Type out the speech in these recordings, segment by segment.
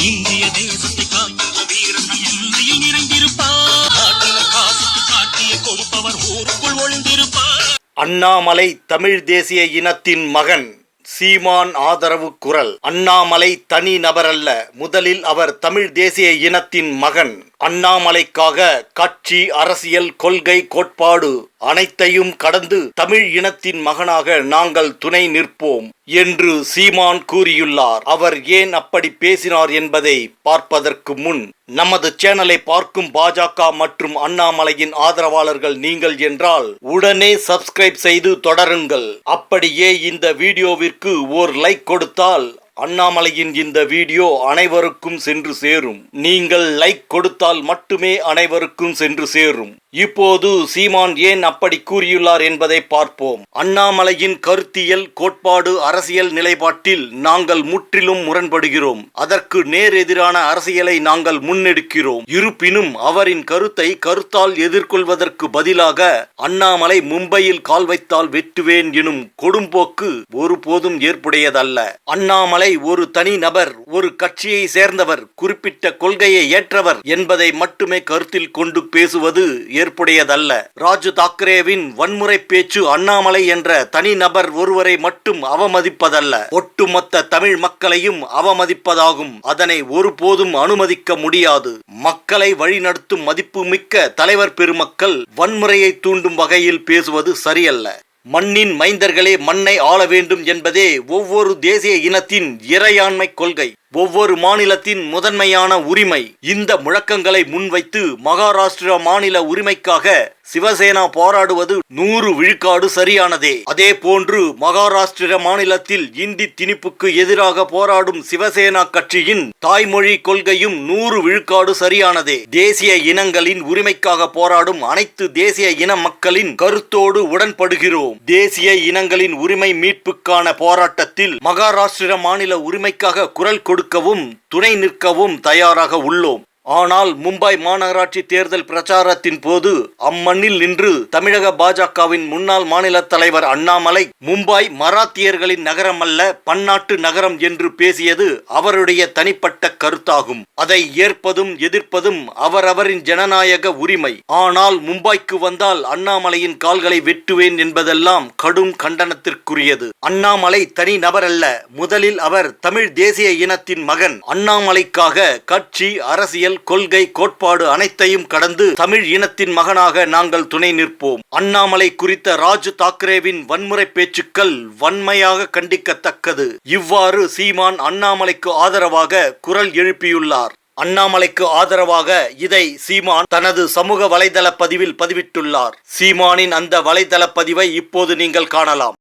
இந்திய தேசத்தை காக்கின்ற வீரன் எல்லையில் நிறைந்திருப்பார் நாட்டில காசுக்கு காட்டிய கொடுப்பவர் ஊருக்குள் ஒளிந்திருப்பார். அண்ணாமலை தமிழ் தேசிய இனத்தின் மகன் சீமான் ஆதரவு குரல். அண்ணாமலை தனி நபரல்ல முதலில் அவர் தமிழ் தேசிய இனத்தின் மகன். அண்ணாமலைக்காக கட்சி அரசியல் கொள்கை கோட்பாடு அனைத்தையும் கடந்து தமிழ் இனத்தின் மகனாக நாங்கள் துணை நிற்போம் என்று சீமான் கூறியுள்ளார். அவர் ஏன் அப்படி பேசினார் என்பதை பார்ப்பதற்கு முன் நமது சேனலை பார்க்கும் பாஜக மற்றும் அண்ணாமலையின் ஆதரவாளர்கள் நீங்கள் என்றால் உடனே சப்ஸ்கிரைப் செய்து தொடருங்கள். அப்படியே இந்த வீடியோவிற்கு ஓர் லைக் கொடுத்தால் அண்ணாமலையின் இந்த வீடியோ அனைவருக்கும் சென்று சேரும். நீங்கள் லைக் கொடுத்தால் மட்டுமே அனைவருக்கும் சென்று சேரும். இப்போது சீமான் ஏன் அப்படி கூறியுள்ளார் என்பதை பார்ப்போம். அண்ணாமலையின் கருத்தியல் கோட்பாடு அரசியல் நிலைப்பாட்டில் நாங்கள் முற்றிலும் முரண்படுகிறோம். அதற்கு நேர் எதிரான அரசியலை நாங்கள் முன்னெடுக்கிறோம். இருப்பினும் அவரின் கருத்தை கருத்தால் எதிர்கொள்வதற்கு பதிலாக அண்ணாமலை மும்பையில் கால் வைத்தால் வெட்டுவேன் எனும் கொடும்போக்கு ஒருபோதும் ஏற்புடையதல்ல. அண்ணாமலை ஒரு தனி நபர் ஒரு கட்சியை சேர்ந்தவர் குறிப்பிட்ட கொள்கையை ஏற்றவர் என்பதை மட்டுமே கருத்தில் கொண்டு பேசுவது ஏற்புடையதல்ல. ராஜு தாக்கரேவின் வன்முறை பேச்சு அண்ணாமலை என்ற தனிநபர் ஒருவரை மட்டும் அவமதிப்பதல்ல. ஒட்டுமொத்த தமிழ் மக்களையும் அவமதிப்பதாகும். அதனை ஒருபோதும் அனுமதிக்க முடியாது. மக்களை வழிநடத்தும் மதிப்புமிக்க தலைவர் பெருமக்கள் வன்முறையை தூண்டும் வகையில் பேசுவது சரியல்ல. மண்ணின் மைந்தர்களே மண்ணை ஆள வேண்டும் என்பதே ஒவ்வொரு தேசிய இனத்தின் இறையாண்மை கொள்கை. ஒவ்வொரு மாநிலத்தின் முதன்மையான உரிமை. இந்த முழக்கங்களை முன்வைத்து மகாராஷ்டிரா மாநில உரிமைக்காக சிவசேனா போராடுவது நூறு விழுக்காடு சரியானதே. அதே போன்று மகாராஷ்டிர மாநிலத்தில் இந்தி திணிப்புக்கு எதிராக போராடும் சிவசேனா கட்சியின் தாய்மொழி கொள்கையும் நூறு விழுக்காடு சரியானதே. தேசிய இனங்களின் உரிமைக்காக போராடும் அனைத்து தேசிய இன மக்களின் கருத்தோடு உடன்படுகிறோம். தேசிய இனங்களின் உரிமை மீட்புக்கான போராட்டத்தில் மகாராஷ்டிர மாநில உரிமைக்காக குரல் கொடுக்கவும் துணை நிற்கவும் தயாராக உள்ளோம். ஆனால் மும்பை மாநகராட்சி தேர்தல் பிரச்சாரத்தின் போது அம்மண்ணில் நின்று தமிழக பாஜகவின் முன்னாள் மாநில தலைவர் அண்ணாமலை மும்பை மராத்தியர்களின் நகரம் அல்ல பன்னாட்டு நகரம் என்று பேசியது அவருடைய தனிப்பட்ட கருத்தாகும். அதை ஏற்பதும் எதிர்ப்பதும் அவரவரின் ஜனநாயக உரிமை. ஆனால் மும்பைக்கு வந்தால் அண்ணாமலையின் கால்களை வெட்டுவேன் என்பதெல்லாம் கடும் கண்டனத்திற்குரியது. அண்ணாமலை தனி நபர் அல்ல முதலில் அவர் தமிழ் தேசிய இனத்தின் மகன். அண்ணாமலைக்காக கட்சி அரசியல் கொள்கை கோட்பாடு அனைத்தையும் கடந்து தமிழ் இனத்தின் மகனாக நாங்கள் துணை நிற்போம். அண்ணாமலை குறித்த ராஜு தாக்கரேவின் வன்முறை பேச்சுக்கள் வன்மையாக கண்டிக்கத்தக்கது. இவ்வாறு சீமான் அண்ணாமலைக்கு ஆதரவாக குரல் எழுப்பியுள்ளார். அண்ணாமலைக்கு ஆதரவாக இதை சீமான் தனது சமூக வலைதள பதிவில் பதிவிட்டுள்ளார். சீமானின் அந்த வலைதள பதிவை இப்போது நீங்கள் காணலாம்.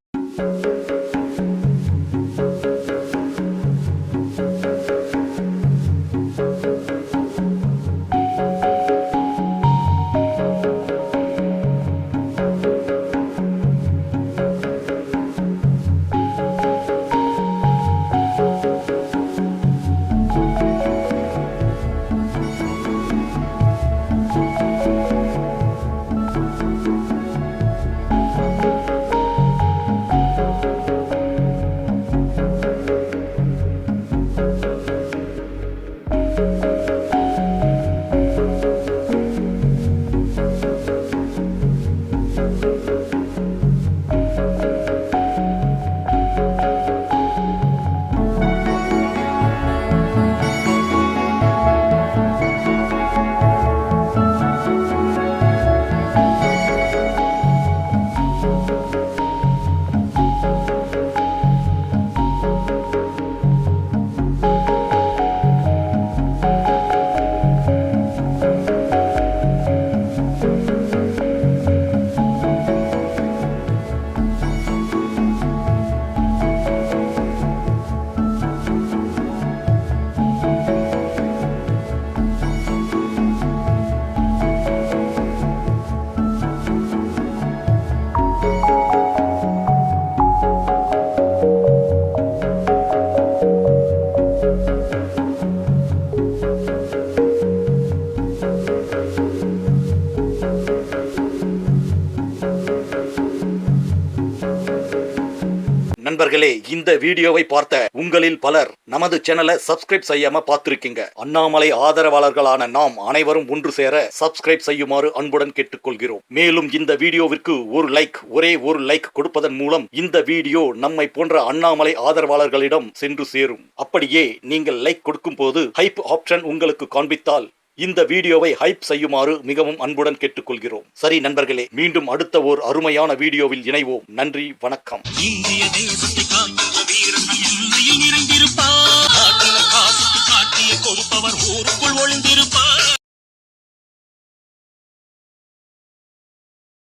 thank you நண்பர்களே இந்த வீடியோவை பார்த்த உங்களில் பலர் நமது சேனலை சப்ஸ்கிரைப் செய்யாம பார்த்திருக்கீங்க. அண்ணாமலை ஆதரவாளர்களான நாம் அனைவரும் ஒன்று சேர சப்ஸ்கிரைப் செய்யுமாறு அன்புடன் கேட்டுக்கொள்கிறோம். மேலும் இந்த வீடியோவிற்கு ஒரு லைக் ஒரே ஒரு லைக் கொடுப்பதன் மூலம் இந்த வீடியோ நம்மை போன்ற அண்ணாமலை ஆதரவாளர்களிடம் சென்று சேரும். அப்படியே நீங்கள் லைக் கொடுக்கும் போது ஹைப் ஆப்ஷன் உங்களுக்கு காண்பித்தால் இந்த வீடியோவை ஹைப் செய்யுமாறு மிகவும் அன்புடன் கேட்டுக்கொள்கிறோம். சரி நண்பர்களே மீண்டும் அடுத்த ஓர் அருமையான வீடியோவில் இணைவோம். நன்றி வணக்கம்.